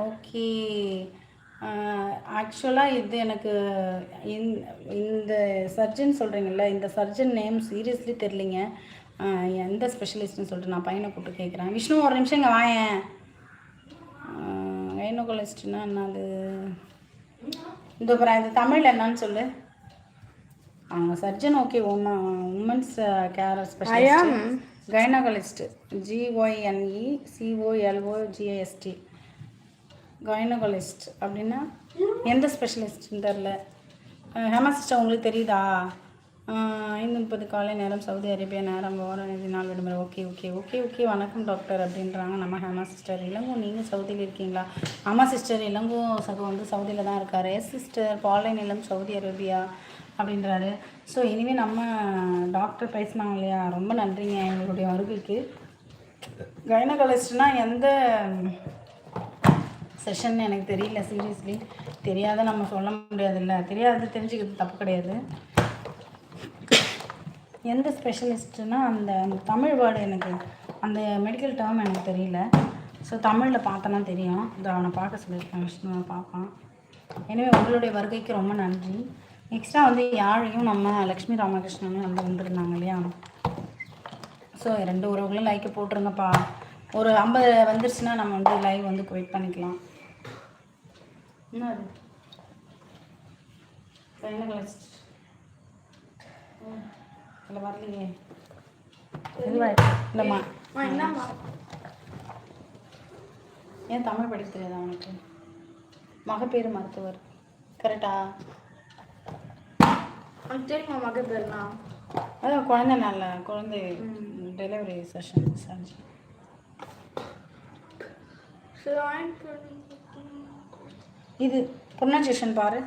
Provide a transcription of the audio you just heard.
Okay ஆக்சுவலாக இது எனக்கு இந்த இந்த சர்ஜன் சொல்கிறீங்கல்ல இந்த சர்ஜன் நேம் சீரியஸ்லி தெரிலிங்க எந்த ஸ்பெஷலிஸ்ட்னு சொல்லிட்டு நான் பையனை கூப்பிட்டு கேட்குறேன். விஷ்ணு ஒரு நிமிஷம் இங்கே வாயேன். கைனோகலிஸ்ட்னா என்னது? இந்த அப்புறம் இது தமிழில் என்னன்னு சொல்லு. அவங்க சர்ஜன் ஓகே உம women's care specialist gynaecologist G Y N E C O L O G A S T gynaecologist அப்படின்னா எந்த ஸ்பெஷலிஸ்ட்னு தெரில ஹேமாசிஸ்டர் உங்களுக்கு தெரியுதா? ஐந்து முப்பது காலை நேரம் சவுதி அரேபியா நேரம் வாரம் இது நாள் விடுமுறை. Okay okay okay okay. வணக்கம் டாக்டர் அப்படின்றாங்க. நம்ம ஹேமா சிஸ்டர் இளங்கோ நீங்கள் சவுதியில் இருக்கீங்களா? ஆமாம் சிஸ்டர் இளங்கோ சகோ வந்து சவுதியில் தான் இருக்கார். எஸ் சிஸ்டர் பாலை நிலம் சவுதி அரேபியா அப்படின்றாரு. ஸோ இனிமேல் நம்ம டாக்டர் பேசினாங்க இல்லையா? ரொம்ப நன்றிங்க எங்களுடைய வருகைக்கு கைனகாலஜிஸ்ட்னால் எந்த செஷன் எனக்கு தெரியல சீரியஸ்லி தெரியாத நம்ம சொல்ல முடியாதுல்ல. தெரியாதது தெரிஞ்சுக்கிறது தப்பு கிடையாது. எந்த ஸ்பெஷலிஸ்ட்னா அந்த தமிழ் வேர்டு எனக்கு அந்த மெடிக்கல் டேர்ம் எனக்கு தெரியல. ஸோ தமிழில் பார்த்தோன்னா தெரியும். இதை அவனை பார்க்க சொல்லியிருக்கேன் விஷ்ணுவை பார்ப்பான். எனவே உங்களுடைய வருகைக்கு ரொம்ப நன்றி. நெக்ஸ்ட்டாக வந்து யாழையும் நம்ம லக்ஷ்மி ராமகிருஷ்ணனும் வந்து வந்திருந்தாங்க இல்லையா? ஸோ ரெண்டு உறவுகளும் லைக்கை போட்டுருங்கப்பா. ஒரு ஐம்பது வந்துருச்சுன்னா நம்ம வந்து லைவ் வந்து வெயிட் பண்ணிக்கலாம். என்ன அது என்ன கழிச்சு இல்லை வரலையே. இல்லைம்மா. ஏன் தமிழ் படிக்க தெரியாதா அவனுக்கு மகப்பேறு மருத்துவர். கரெக்டா? உனக்கு தெரியுமா மகன் பேர்னா அதான் குழந்தை நல்ல குழந்தை டெலிவரி செஷன் சர்ஜரி சரி வாங்கிட்டு இது ப்ரொனன்சியேஷன் பாரு.